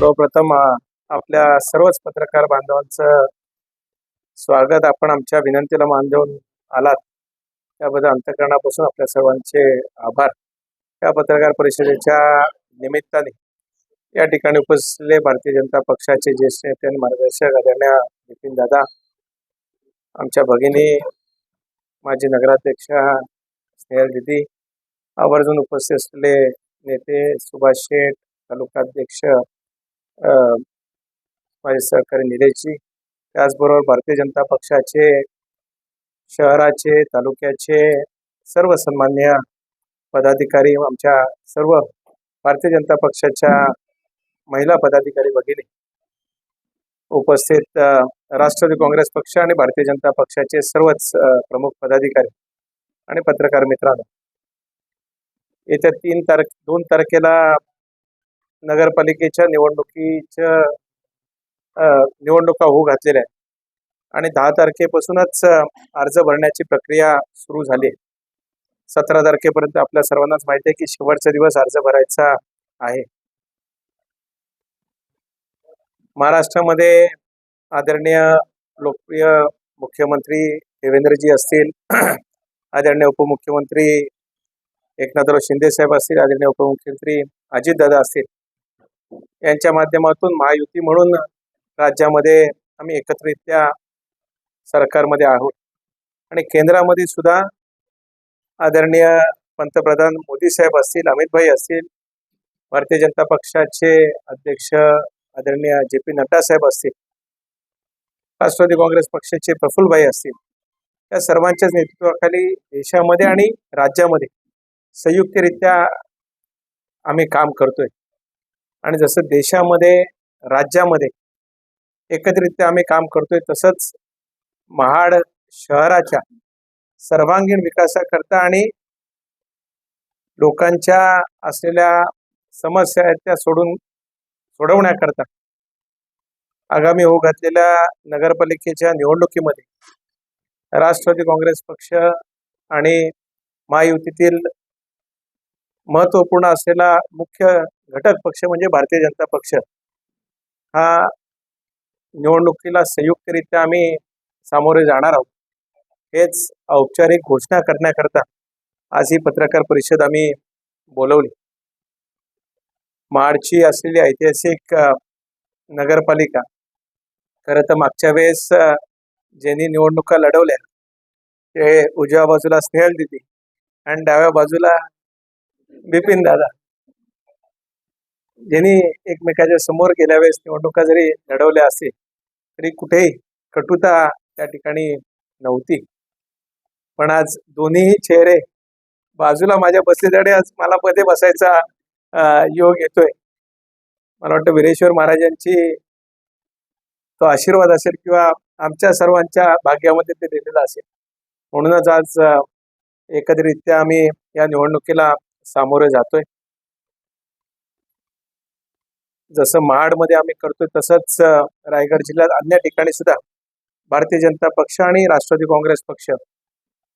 सर्वप्रथम आपल्या सर्वच पत्रकार बांधवांचं स्वागत. आपण आमच्या विनंतीला मान देऊन आलात. त्याबद्दल अंतकरणापासून आपल्या सर्वांचे आभार. या पत्रकार परिषदेच्या निमित्ताने या ठिकाणी उपस्थितले भारतीय जनता पक्षाचे ज्येष्ठ नेते आणि मार्गदर्शक आदरणीय नितीन दादा आमच्या भगिनी माजी नगराध्यक्षा स्नेहल दिदी आवर्जून उपस्थित असलेले नेते सुभाष शेठ तालुकाध्यक्ष माझे सहकारी निलेशजी त्याचबरोबर भारतीय जनता पक्षाचे शहराचे तालुक्याचे सर्व सन्मान्य पदाधिकारी आमच्या सर्व भारतीय जनता पक्षाच्या महिला पदाधिकारी भगिनी उपस्थित राष्ट्रवादी काँग्रेस पक्ष आणि भारतीय जनता पक्षाचे सर्वच प्रमुख पदाधिकारी आणि पत्रकार मित्रांनो. येत्या तीन तारख दोन तारखेला नगरपालिकेच्या निवडणुकीच्या निवडणुका होऊ घातलेल्या आहेत. आणि दहा तारखेपासूनच अर्ज भरण्याची प्रक्रिया सुरू झाली आहे. सतरा तारखेपर्यंत आपल्या सर्वांनाच माहिती आहे की शेवटचा दिवस अर्ज भरायचा आहे. महाराष्ट्रामध्ये आदरणीय लोकप्रिय मुख्यमंत्री देवेंद्रजी असतील आदरणीय उपमुख्यमंत्री एकनाथराव शिंदे साहेब असतील आदरणीय उपमुख्यमंत्री अजितदादा असतील यांच्या माध्यमातून महायुती म्हणून राज्यामध्ये आम्ही एकत्रित्या सरकारमध्ये आहोत. आणि केंद्रामध्ये सुद्धा आदरणीय पंतप्रधान मोदी साहेब असतील अमितभाई असतील भारतीय जनता पक्षाचे अध्यक्ष आदरणीय जे पी नड्डा साहेब असतील राष्ट्रवादी काँग्रेस पक्षाचे प्रफुल्लभाई असतील या सर्वांच्याच नेतृत्वाखाली देशामध्ये आणि राज्यामध्ये संयुक्तरित्या आम्ही काम करतोय. आणि जसं देशामध्ये राज्यामध्ये एकत्रित्या आम्ही काम करतोय तसंच महाड शहराच्या सर्वांगीण विकासाकरता आणि लोकांच्या असलेल्या समस्या आहेत त्या सोडून सोडवण्याकरता आगामी होऊ घातलेल्या नगरपालिकेच्या निवडणुकीमध्ये राष्ट्रवादी काँग्रेस पक्ष आणि महायुतीतील महत्त्वपूर्ण असलेला मुख्य घटक पक्ष म्हणजे भारतीय जनता पक्ष. हा निवडणुकीला संयुक्तरित्या आम्ही सामोरे जाणार आहोत. हेच औपचारिक घोषणा करण्याकरता आज ही पत्रकार परिषद आम्ही बोलवली. माडची असलेली ऐतिहासिक नगरपालिका खरं तर मागच्या वेळेस ज्यांनी निवडणुका लढवल्या ते उजव्या बाजूला स्नेहल दिदी आणि डाव्या बाजूला बिपिन दादा. ज्यांनी एकमेकाच्या समोर गेल्या वेळेस निवडणुका जरी लढवल्या असतील तरी कुठेही कटुता त्या ठिकाणी नव्हती. पण आज दोन्ही चेहरे बाजूला माझ्या बसलेल्याने आज मला मध्ये बसायचा योग येतोय. मला वाटतं वीरेश्वर महाराजांची तो आशीर्वाद असेल किंवा आमच्या सर्वांच्या भाग्यामध्ये ते दिलेलं असेल. म्हणूनच आज एकत्रित्या आम्ही या निवडणुकीला सामोरे जातोय. जसं महाडमध्ये आम्ही करतोय तसंच रायगड जिल्ह्यात अन्य ठिकाणी सुद्धा भारतीय जनता पक्ष आणि राष्ट्रवादी काँग्रेस पक्ष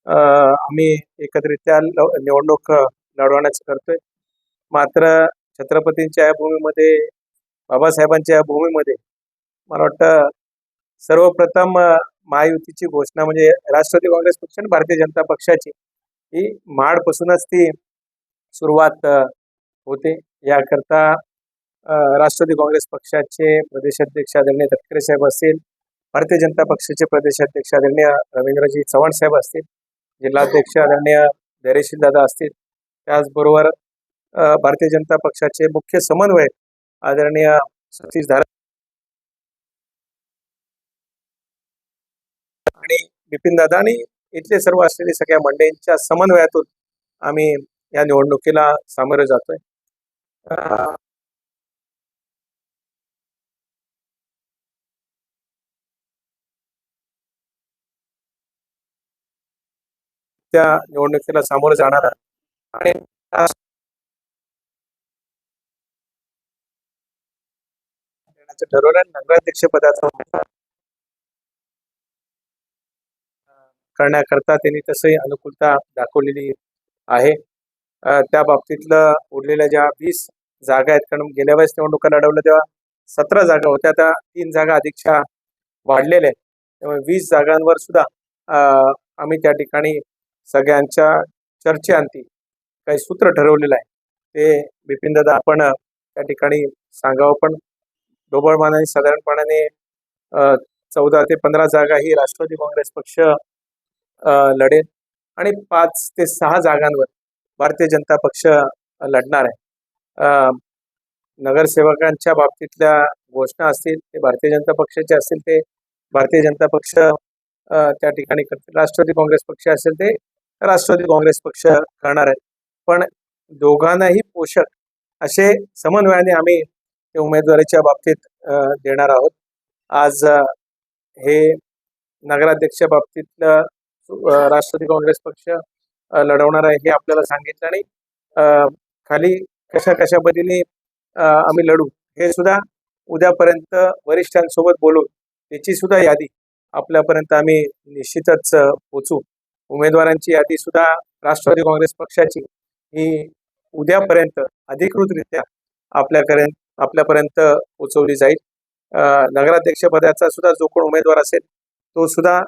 आम्ही एकत्रित्या निवडणूक लढवण्याचं करतोय. मात्र छत्रपतींच्या या भूमीमध्ये बाबासाहेबांच्या या भूमीमध्ये मला वाटतं सर्वप्रथम महायुतीची घोषणा म्हणजे राष्ट्रवादी काँग्रेस पक्ष आणि भारतीय जनता पक्षाची ही महाडपासूनच ती सुरुवात होते. याकरता राष्ट्रवादी काँग्रेस पक्षाचे प्रदेशाध्यक्ष आदरणीय तटकरे साहेब असतील भारतीय जनता पक्षाचे प्रदेशाध्यक्ष आदरणीय रवींद्रजी चव्हाण साहेब असतील जिल्हाध्यक्ष आदरणीय धैर्यशील दादा असतील. त्याचबरोबर भारतीय जनता पक्षाचे मुख्य समन्वयक आदरणीय सतीश धार आणि बिपिन दादा आणि इथले सर्व असलेले सगळ्या मंडळींच्या समन्वयातून आम्ही या निवडणुकीला सामोरे जातोय. त्या निवडणुकीला सामोरे जाणार आणि ठरवलं नगराध्यक्ष पदाचा करण्याकरता त्यांनी तसंही अनुकूलता दाखवलेली आहे. त्या बाबतीतलं उरलेल्या ज्या वीस जागा आहेत कारण गेल्या वेळेस निवडणुका लढवल्या तेव्हा सतरा जागा होत्या त्या तीन जागा अधिकच्या वाढलेल्या आहेत. त्यामुळे वीस जागांवर सुद्धा आम्ही त्या ठिकाणी सगळ्यांच्या चर्चेअंती काही सूत्र ठरवलेलं आहे. ते बिपिन दादा आपण त्या ठिकाणी सांगावं पण ढोबळमानाने साधारणपणाने चौदा ते पंधरा जागा ही राष्ट्रवादी काँग्रेस पक्ष लढेल. आणि पाच ते सहा जागांवर भारतीय जनता पक्ष लढणार आहे. नगरसेवकांच्या बाबतीतल्या घोषणा असतील ते भारतीय जनता पक्षाचे असतील ते भारतीय जनता पक्ष त्या ठिकाणी करतील राष्ट्रवादी काँग्रेस पक्ष असेल ते राष्ट्रवादी काँग्रेस पक्ष करणार आहे पण दोघांनाही पोषक असे समन्वयाने आम्ही ते उमेदवारीच्या बाबतीत देणार आहोत. आज हे नगराध्यक्ष बाबतीतलं राष्ट्रवादी काँग्रेस पक्ष लढवणार आहे हे आपल्याला सांगितलं आणि खाली कशा कशा पद्धतीने आम्ही लढू हे सुद्धा उद्यापर्यंत वरिष्ठांसोबत बोलून त्याची सुद्धा यादी आपल्यापर्यंत आम्ही निश्चितच पोचू. उमेदवारांची यादी सुद्धा राष्ट्रवादी काँग्रेस पक्षाची ही उद्यापर्यंत अधिकृतरित्या आपल्याकडे आपल्यापर्यंत पोचवली जाईल. अं, नगराध्यक्षपदाचा सुद्धा जो कोण उमेदवार असेल तो सुद्धा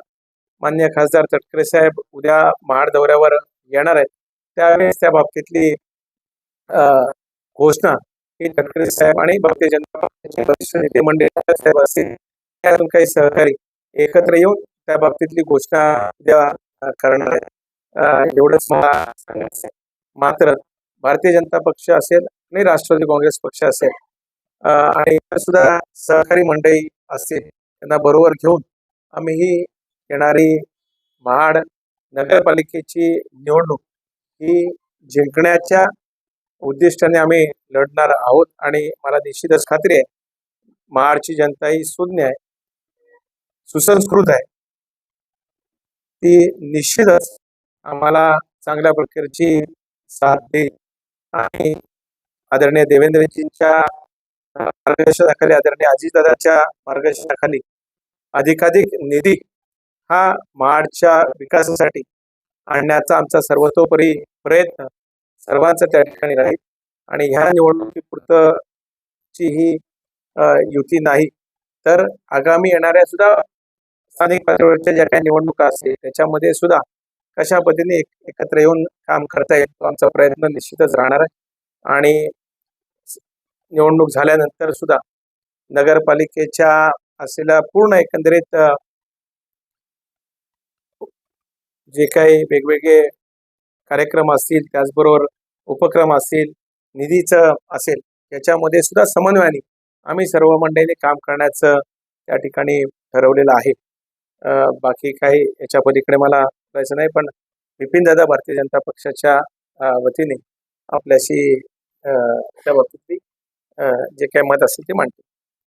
मान्य खासदार तटकरे साहेब उद्या महाड दौऱ्यावर येणार आहेत. त्यावेळेस त्या बाबतीतली घोषणा ही तटकरे साहेब आणि भारतीय जनता पक्षाचे वरिष्ठ नेते मंडळी साहेब असतील त्यातून काही सहकारी एकत्र येऊन त्या बाबतीतली घोषणा उद्या करणार आहेत. एवढंच मला सांगायचं मात्र भारतीय जनता पक्ष असेल आणि राष्ट्रवादी काँग्रेस पक्ष असेल आणि इतर सुद्धा सहकारी मंडळी असतील त्यांना बरोबर घेऊन आम्ही ही येणारी महाड नगरपालिकेची निवडणूक ही जिंकण्याच्या उद्दिष्टाने आम्ही लढणार आहोत आणि मला निश्चितच खात्री आहे महाडची जनता ही सुज्ञ आहे सुसंस्कृत आहे. ती निश्चितच आम्हाला चांगल्या प्रकारची साथ देईल. आणि आदरणीय देवेंद्रजींच्या मार्गदर्शनाखाली आदरणीय अजितदादाच्या मार्गदर्शनाखाली अधिकाधिक निधी हा महाडच्या विकासासाठी आणण्याचा आमचा सर्वतोपरी प्रयत्न सर्वांचा त्या ठिकाणी राहील. आणि ह्या निवडणुकीपुरतची ही युती नाही तर आगामी येणाऱ्या सुद्धा स्थानिक पातळीवरच्या ज्या काही निवडणुका असतील त्याच्यामध्ये सुद्धा कशा पद्धतीने एकत्र येऊन काम करता येईल तो आमचा प्रयत्न निश्चितच राहणार आहे. आणि निवडणूक झाल्यानंतर सुद्धा नगरपालिकेच्या असलेल्या पूर्ण एकंदरीत जे काही वेगवेगळे कार्यक्रम असतील त्याचबरोबर उपक्रम असतील निधीचं असेल याच्यामध्ये सुद्धा समन्वयाने आम्ही सर्व मंडळीने काम करण्याचं त्या ठिकाणी ठरवलेलं आहे. बाकी काही याच्या पलीकडे मला बोलायचं नाही पण बिपिन दादा भारतीय जनता पक्षाच्या वतीने आपल्याशी त्या बाबतीतली जे काही मत असेल ते मांडते.